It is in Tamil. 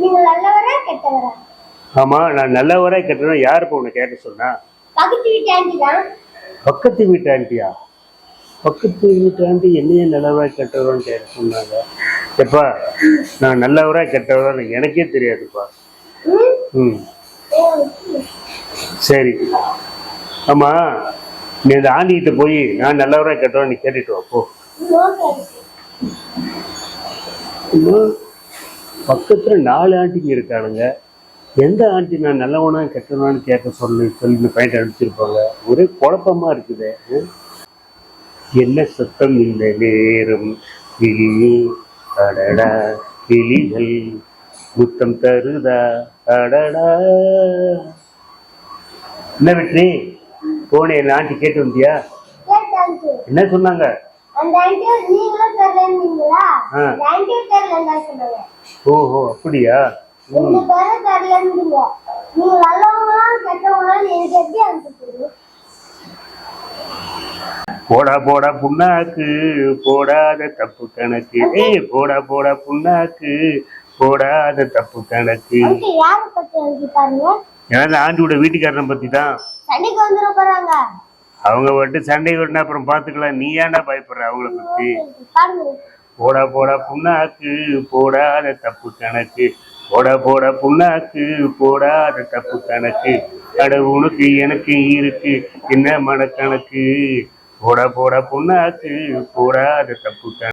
நீங்க நல்லவரா கெட்டவரா? ஆமா நான் நல்லவரா கெட்டவனா யார் இப்போ உன்னை கேட்க சொன்னா? பக்கத்து வீட்டு ஆண்டி தான். பக்கத்து வீட்டு ஆண்டியா பக்கத்து வீட்டு ஆண்டி என்னைய நல்லவரா கெட்டவரான்னு கேட்க சொன்னாங்க. எப்பா நான் நல்லவரா கெட்டவரா எனக்கே தெரியாதுப்பா. ம்? சரி. ஆமா நீ இந்த ஆண்டிகிட்ட போய் நான் நல்லவரா கெட்டவரா நீ கேட்டுட்டு வா போ. பக்கத்துல நாலு ஆண்டிங்க இருக்கானுங்க. எந்த ஆண்டி நான் நல்லவனா கெட்டவனான்னு கேட்க சொல்லி சொல்லி பாயிண்ட் அனுப்பிச்சிருப்பாங்க ஒரே குழப்பமா இருக்குது? என்ன சத்தம் இந்த நேரம்? கிளி அடடா கிளிகள் முத்தம் தருதா அடடா. என்ன வெற்றி? போனே என்ன ஆண்டி கேட்டு வந்தியா? என்ன சொன்னாங்க? அந்த ஆண்டி நீங்களும் தெரியலன்னீங்களா. அந்த ஆண்டியும் தெரியலன்னு சொன்னாங்க. ஓஹோ அப்படியா? ரெண்டு பேரும் தெரியலன்றீங்க நீங்க நல்லவங்களா கெட்டவங்களான்னு எனக்கு எப்படி அனுப்பிச்சு போடா போடா புண்ணாக்கு. போடாத தப்பு கணக்கு. ஏய் போடா போடா புண்ணாக்கு. போடாத தப்பு கணக்கு. அதுக்கு யாரை பத்தி எழுதி பாருங்க? ஏன்னா ஆண்டியோட வீட்டுக்காரனை பத்தி தான் சண்டைக்கு வந்துட போறாங்க. அவங்க வந்துட்டு சண்டை வரணும் அப்புறம் பாத்துக்கலாம். நீ ஏன்டா பயப்படுற அவங்கள பத்தி? பாருங்க. போட போட புண்ணாக்கு போடாத தப்பு கணக்கு. போட போட புண்ணாக்கு போடாத தப்பு கணக்கு. அட எனக்கு இருக்கு என்ன மனக்கணக்கு? போட போட புண்ணாக்கு போடாத தப்பு கணக்கு.